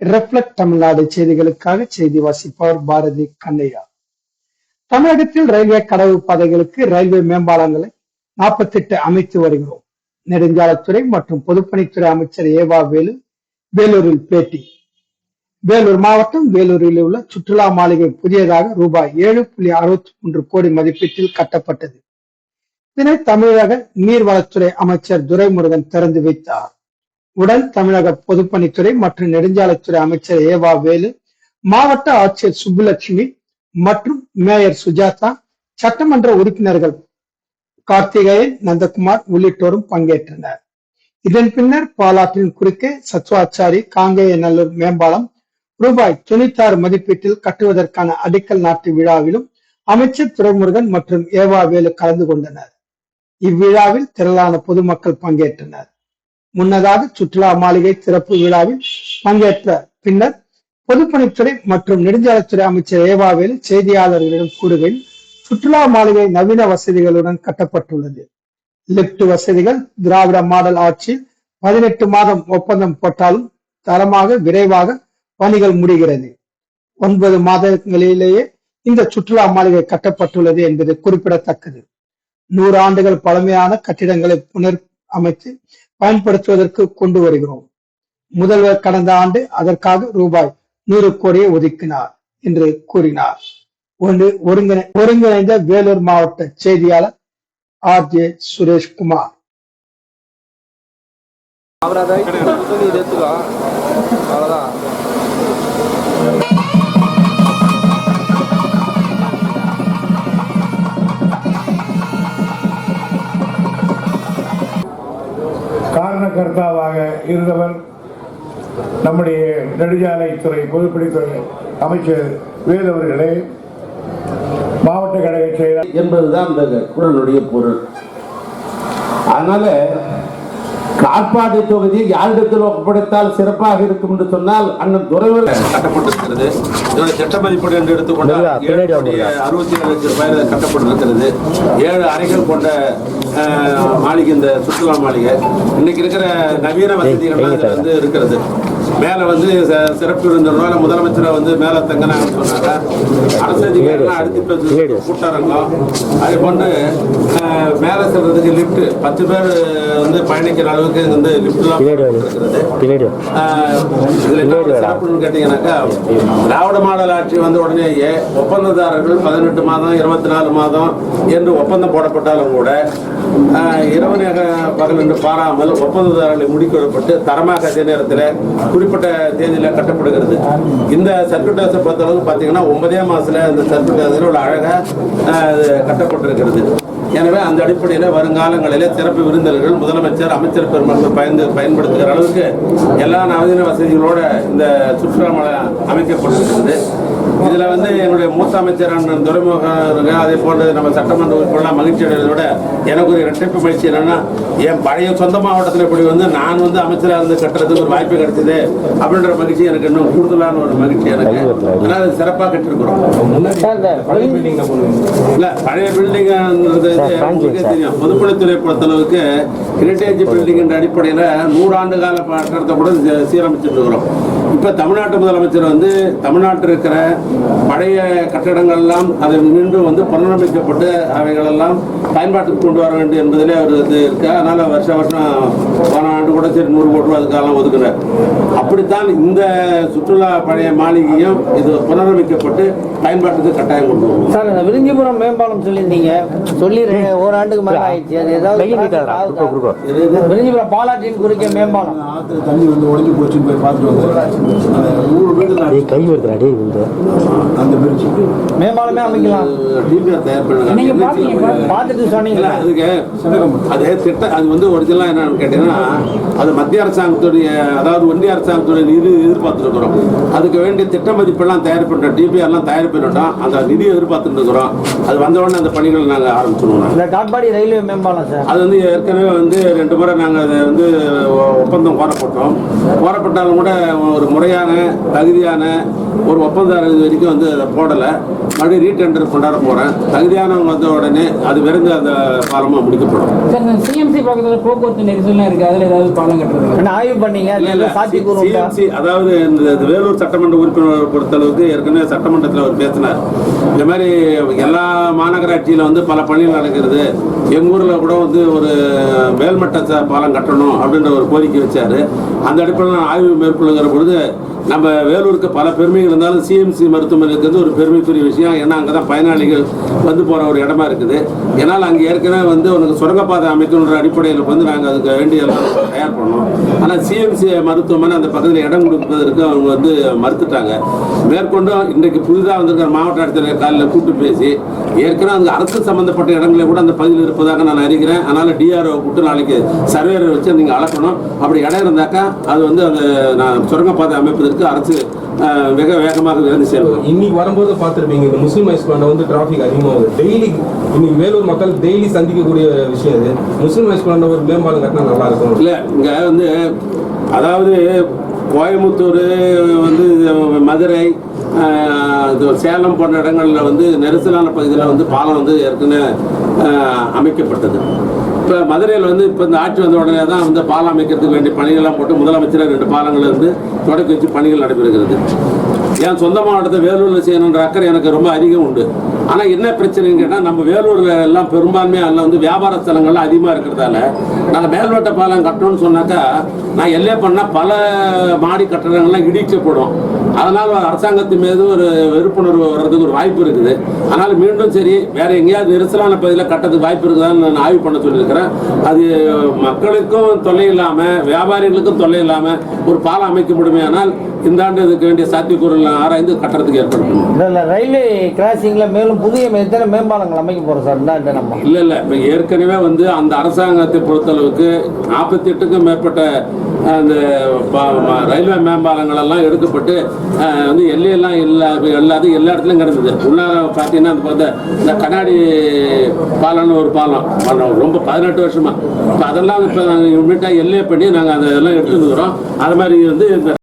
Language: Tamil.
ரெஃப்ளெக்ட் தமிழ்நாடு செய்திகளுக்காக செய்தி வாசிப்பவர் பாரதி கண்ணையா. தமிழகத்தில் ரயில்வே கடவு பாதைகளுக்கு ரயில்வே மேம்பாலங்களை நாற்பத்தெட்டு அமைத்து வருகிறோம். நெடுஞ்சாலைத்துறை மற்றும் பொதுப்பணித்துறை அமைச்சர் ஏவா வேலு வேலூரில் பேட்டி. வேலூர் மாவட்டம் வேலூரில் உள்ள சுற்றுலா மாளிகை புதியதாக ரூபாய் ஏழு புள்ளி அறுபத்தி மூன்று கோடி மதிப்பீட்டில் கட்டப்பட்டது. இதனை தமிழக நீர்வளத்துறை அமைச்சர் துரைமுருகன் திறந்து வைத்தார். உடன் தமிழக பொதுப்பணித்துறை மற்றும் நெடுஞ்சாலைத்துறை அமைச்சர் ஏவா வேலு மாவட்ட ஆட்சியர் சுப்புலட்சுமி மற்றும் மேயர் சுஜாதா சட்டமன்ற உறுப்பினர்கள் கார்த்திகேயன் நந்தகுமார் உள்ளிட்டோரும் பங்கேற்றனர். இதன் பின்னர் பாலாற்றின் குறுக்கே சத்வாச்சாரி காங்கேய நல்லூர் மேம்பாலம் ரூபாய் தொண்ணூத்தி ஆறு மதிப்பீட்டில் கட்டுவதற்கான அடிக்கல் நாட்டு விழாவிலும் அமைச்சர் துரைமுருகன் மற்றும் ஏவா வேலு கலந்து கொண்டனர். இவ்விழாவில் திரளான பொதுமக்கள் பங்கேற்றனர். முன்னதாக சுற்றுலா மாளிகை திறப்பு விழாவில் பங்கேற்ற பின்னர் பொதுப்பணித்துறை மற்றும் நெடுஞ்சாலைத்துறை அமைச்சர் ஏவாவேலு செய்தியாளர்களிடம் கூறுகையில் சுற்றுலா மாளிகை நவீன வசதிகளுடன் கட்டப்பட்டுள்ளது. லிப்ட் வசதிகள் திராவிட மாடல் ஆட்சியில் பதினெட்டு மாதம் ஒப்பந்தம் போட்டாலும் தரமாக விரைவாக பணிகள் முடிகிறது. ஒன்பது மாதங்களிலேயே இந்த சுற்றுலா மாளிகை கட்டப்பட்டுள்ளது என்பது குறிப்பிடத்தக்கது. நூறு ஆண்டுகள் பழமையான கட்டிடங்களை புனர் அமைத்து பயன்படுத்துவதற்கு கொண்டு வருகிறோம். முதல்வர் கடந்த ஆண்டு அதற்காக ரூபாய் நூறு கோடியை ஒதுக்கினார் என்று கூறினார். ஒன்று ஒருங்கிணை ஒருங்கிணைந்த வேலூர் மாவட்ட செய்தியாளர் ஆர் ஜே சுரேஷ்குமார். அவரை கர்த்தாவாக இருந்தவர் நம்முடைய நெடுஞ்சாலைத்துறை பொதுப்பணித்துறை அமைச்சர் வேலு அவர்களே மாவட்ட கழக செயலர் என்பதுதான் அந்த குரலுடைய பொருள். அதனால காட்பாடி தொகுதியை யாரிடத்தில் ஒப்படைத்தால் சிறப்பாக இருக்கும் என்று சொன்னால் அண்ணன் துறைவர் கட்டப்பட்டிருக்கிறது. இதோட திட்ட மதிப்பீடு என்று எடுத்துக்கொண்டால் அறுபத்தி ஏழு லட்சம் ரூபாயில் கட்டப்பட்டிருக்கிறது. ஏழு அறைகள் கொண்ட மாளிகை இந்த சுற்றுலா மாளிகை. இன்னைக்கு இருக்கிற நவீன வசதிகள்லாம் இதுல வந்து இருக்கிறது. மேலே வந்து சிறப்பு விருந்தினரோட முதலமைச்சரை வந்து மேலே தங்கினாங்கன்னு சொன்னாங்க. அரசு அதிகாரிகள் அடுத்து கூட்டரங்கம். அதே போன்று மேலே செல்றதுக்கு லிஃப்ட் பத்து பேர் வந்து பயணிக்கிற அளவுக்கு வந்து லிஃப்ட்லாம் சிறப்புன்னு கேட்டீங்கன்னாக்கா திராவிட மாடல் ஆட்சி வந்த உடனேயே ஒப்பந்ததாரர்கள் பதினெட்டு மாதம் இருபத்தி நாலு மாதம் என்று ஒப்பந்தம் போடப்பட்டாலும் கூட இரவு நேர பகல் என்று பாராமல் ஒப்பந்ததாரர்களை முடிக்கப்பட்டு தரமாக அதே நேரத்தில் குறிப்பிட்ட தேதியில் கட்டப்படுகிறது. இந்த சர்க்கியூட் ஹவுஸை பொறுத்தளவுக்கு பார்த்தீங்கன்னா ஒன்பதே மாதத்தில் இந்த சர்க்கியூட் ஹவுஸில் உள்ள அழகாக கட்டப்பட்டிருக்கிறது. எனவே அந்த அடிப்படையில் வருங்காலங்களில் சிறப்பு விருந்தினர்கள் முதலமைச்சர் அமைச்சர் பெருமக்கள் பயந்து பயன்படுத்துகிற அளவுக்கு எல்லா நவீன வசதிகளோட இந்த சுற்றுலா மலை அமைக்கப்பட்டிருக்கிறது. இதில் வந்து எங்களுடைய மூத்த அமைச்சரான துறைமுக அதே போன்று நம்ம சட்டமன்ற உறுப்பினர்லாம் மகிழ்ச்சி அடைவதோட எனக்கு ஒரு இரட்டைப்பு மகிழ்ச்சி என்னென்னா என் பழைய சொந்த மாவட்டத்தில் இப்படி வந்து நான் வந்து அமைச்சராக இருந்து கட்டுறதுக்கு ஒரு வாய்ப்பு கிடைச்சது. அப்படின்ற மகிழ்ச்சி எனக்கு இன்னும் கூடுதலான ஒரு மகிழ்ச்சி எனக்கு. அதனால் அது சிறப்பாக கட்டிருக்கிறோம் இல்ல பழைய பில்டிங்ன்றது உங்களுக்கே தெரியும். பொதுப்பணித்துறை பொறுத்தளவுக்கு ஹெரிட்டேஜ் பில்டிங் என்ற அடிப்படையில் நூறாண்டு கால கட்டடத்தை கூட சீ- சீரமைச்சிட்டு இருக்கிறோம். இப்ப தமிழ்நாட்டு முதலமைச்சர் வந்து தமிழ்நாட்டில் இருக்கிற பழைய கட்டடங்கள்லாம் அதை மீண்டும் வந்து புனரமைக்கப்பட்டு அவைகளெல்லாம் பயன்பாட்டுக்கு கொண்டு வர வேண்டும் என்பதிலே அவர் இது இருக்கு அதனால வருஷம் வருஷம் போன ஆண்டு கூட சரி நூறு கோடி ரூபாய் அதுக்கெல்லாம் ஒதுக்குறார் அப்படித்தான் இந்த சுற்றுலா பழைய மாளிகையும் இது புனரமைக்கப்பட்டு பயன்பாட்டுக்கு கட்டாயம் கொண்டு வருவோம் சார் இந்த விருஞ்சிபுரம் மேம்பாலம் சொல்லியிருந்தீங்க சொல்லி ரெ- ஓராண்டுக்கு மேல ஆயிடுச்சு. அது ஏதாவது? விருஞ்சிபுரம் பாலாற்றின் குறுக்கே மேம்பாலம். ஆத்துல தண்ணி வந்து உடைஞ்சு போச்சுன்னு போய் பார்த்துட்டு வந்தேன். அந்த நூறு வீடு கை வருதுடா இந்த. அந்த மேம்பாலமே அமைக்கலாம். டிபிஆர் தயார் நீங்க பண்ணுங்க பாத்தீங்க பார்த்துட்டு இல்ல சொன்னீங்களா? அதுக்கு அது திட்டம் அது வந்து ஒரிஜினலா என்னன்னு கேட்டீங்கன்னா அது மத்திய அரசாங்கத்துடைய அதாவது ஒன்றிய அரசாங்கத்துடைய நிதி எதிர்பார்த்துருக்குறோம் அதுக்கு வேண்டிய திட்ட மதிப்பெல்லாம் தயார் பண்றோம் டிபிஆர்லாம் தயார் பண்ணிட்டோம் அந்த நிதி எதிர்பார்த்துட்டு இருக்கிறோம். அது வந்த உடனே அந்த பணிகள் நாங்கள் ஆரம்பிச்சிடுவோம் இந்த காட்பாடி ரயில்வே மேம்பாலம் சார். அது வந்து ஏற்கனவே வந்து ரெண்டு முறை நாங்கள் அதை வந்து ஒப்பந்தம் கோரப்பட்டோம். கோரப்பட்டாலும் கூட ஒரு முறையான தகுதியான ஒரு ஒப்பந்தம் இது வரைக்கும் வந்து அதை போடலை. மறுபடியும் ரீடெண்டர் கொண்டாட போகிறேன் தகுதியானவங்க வந்த உடனே அது விரைந்து வந்து அந்த பாலமாக முடிக்கப்படும். சார் சிஎம்சி பக்கத்துல போக்குவரத்து நெரிசல்லாம் இருக்கு. அதுல ஏதாவது பாலம் கட்டுறது ஆய்வு பண்ணீங்க? CMC அதாவது இந்த வேலூர் சட்டமன்ற உறுப்பினர் பொறுத்தளவுக்கு ஏற்கனவே சட்டமன்றத்தில் அவர் பேசினார். இந்த மாதிரி எல்லா மாநகராட்சியில வந்து பல பணிகள் நடக்கிறது. எங்க ஊர்ல கூட வந்து ஒரு மேல்மட்ட பாலம் கட்டணும் அப்படின்ற ஒரு கோரிக்கை வச்சாரு. அந்த அடிப்படையில் நான் ஆய்வு மேற்கொள்ளுகிற பொழுது நம்ம வேலூருக்கு பல பெருமைகள் இருந்தாலும் சிஎம்சி மருத்துவமனை இருக்கிறது ஒரு பெருமைக்குரிய விஷயம். ஏன்னா அங்கே தான் பயனாளிகள் வந்து போகிற ஒரு இடமா இருக்குது. ஏன்னால் அங்கே ஏற்கனவே வந்து உனக்கு சுரங்கப்பாதை அமைக்கணுன்ற அடிப்படையில் வந்து நாங்கள் அதுக்கு வேண்டிய தயார் பண்ணோம். ஆனால் சிஎம்சி மருத்துவமனை அந்த பக்கத்தில் இடம் கொடுப்பதற்கு அவங்க வந்து மறுத்துட்டாங்க. மேற்கொண்டும் இன்றைக்கு புதிதாக வந்திருக்கிற மாவட்ட ஆட்சியர் காலையில் கூட்டு பேசி ஏற்கனவே அங்கே அரசு சம்பந்தப்பட்ட இடங்களே கூட அந்த பகுதியில் இருப்பதாக நான் அறிகிறேன். அதனால் டிஆர்ஓ கூட்டு நாளைக்கு சர்வேரை வச்சு நீங்கள் அளக்கணும். அப்படி இடம் இருந்தாக்கா அது வந்து அந்த நான் சுரங்கப்பாதை அமைப்பதற்கு அரசு மிக வேகமாக விரைந்து செயல்படும் இன்னைக்கு வரும்போது பார்த்துருப்பீங்க இந்த முஸ்லீம் ஹைஸ்கூல்ல வந்து டிராஃபிக் அதிகமாகுது. டெய்லி இன்னைக்கு வேலூர் மக்கள் டெய்லி சந்திக்கக்கூடிய விஷயம் இது. முஸ்லீம் ஹைஸ்கூல்ல ஒரு மேம்பாலம் கட்டினா நல்லா இருக்கும். இல்லை இங்கே வந்து அதாவது கோயம்புத்தூர் வந்து மதுரை சேலம் போன்ற இடங்களில் வந்து நெரிசலான பகுதியில் வந்து பாலம் வந்து ஏற்கனவே அமைக்கப்பட்டது. இப்போ மதுரையில் வந்து இப்போ இந்த ஆட்சி வந்த உடனே தான் வந்து பாலம் அமைக்கிறதுக்கு வேண்டிய பணிகள்லாம் போட்டு முதலமைச்சர் ரெண்டு பாலங்கள் இருந்து தொடக்கி வச்சு பணிகள் நடைபெறுகிறது. என் சொந்த மாவட்டத்தை வேலூரில் செய்யணுன்ற அக்கறை எனக்கு ரொம்ப அதிகம் உண்டு. ஆனால் என்ன பிரச்சனைன்னு கேட்டால் நம்ம வேலூரில் எல்லாம் பெரும்பான்மையாக எல்லாம் வந்து வியாபார ஸ்தலங்கள்லாம் அதிகமாக இருக்கிறதால நாங்கள் மேல்வட்ட பாலம் கட்டணும்னு சொன்னாக்கா நான் எல்லே பண்ணால் பல மாடி கட்டடங்கள்லாம் இடிக்கப்படும். அதனால் அரசாங்கத்தின் மீது ஒரு வெறுப்புணர்வு வர்றதுக்கு ஒரு வாய்ப்பு இருக்குது. அதனால் மீண்டும் சரி வேறு எங்கேயாவது நெரிசலான பகுதியில் கட்டதுக்கு வாய்ப்பு இருக்குதான்னு நான் ஆய்வு பண்ண சொல்லியிருக்கிறேன். அது மக்களுக்கும் தொல்லை இல்லாமல் வியாபாரிகளுக்கும் தொல்லை இல்லாமல் ஒரு பாலம் அமைக்க முடியுமானால் இந்த ஆண்டு இதுக்கு வேண்டிய சாத்தியக்கூறுகள் ஆராய்ந்து கட்டுறதுக்கு ஏற்பாடு பண்ணுவோம் இல்ல இல்ல ரயில்வே கிராசிங்ல மேலும் புதிய எத்தனை மேம்பாலங்கள் அமைக்க போறோம் சார். இந்த நம்ம. இல்ல இல்ல இப்ப ஏற்கனவே வந்து அந்த அரசாங்கத்தை பொறுத்தளவுக்கு நாற்பத்தி எட்டுக்கும் மேற்பட்ட அந்த ரயில்வே மேம்பாலங்கள் எல்லாம் எடுக்கப்பட்டு வந்து எல்லையெல்லாம் இல்ல எல்லாது எல்லா இடத்துலயும் கிடந்தது. உள்ளார பார்த்தீங்கன்னா அந்த பார்த்த இந்த கண்ணாடி பாலம்னு ஒரு பாலம் பாலம் ரொம்ப பதினெட்டு வருஷமா. இப்போ அதெல்லாம் இப்போ நாங்கள் இம்மிடியாக எல்லையை பண்ணி நாங்கள் அதெல்லாம் வரோம். அது மாதிரி வந்து இந்த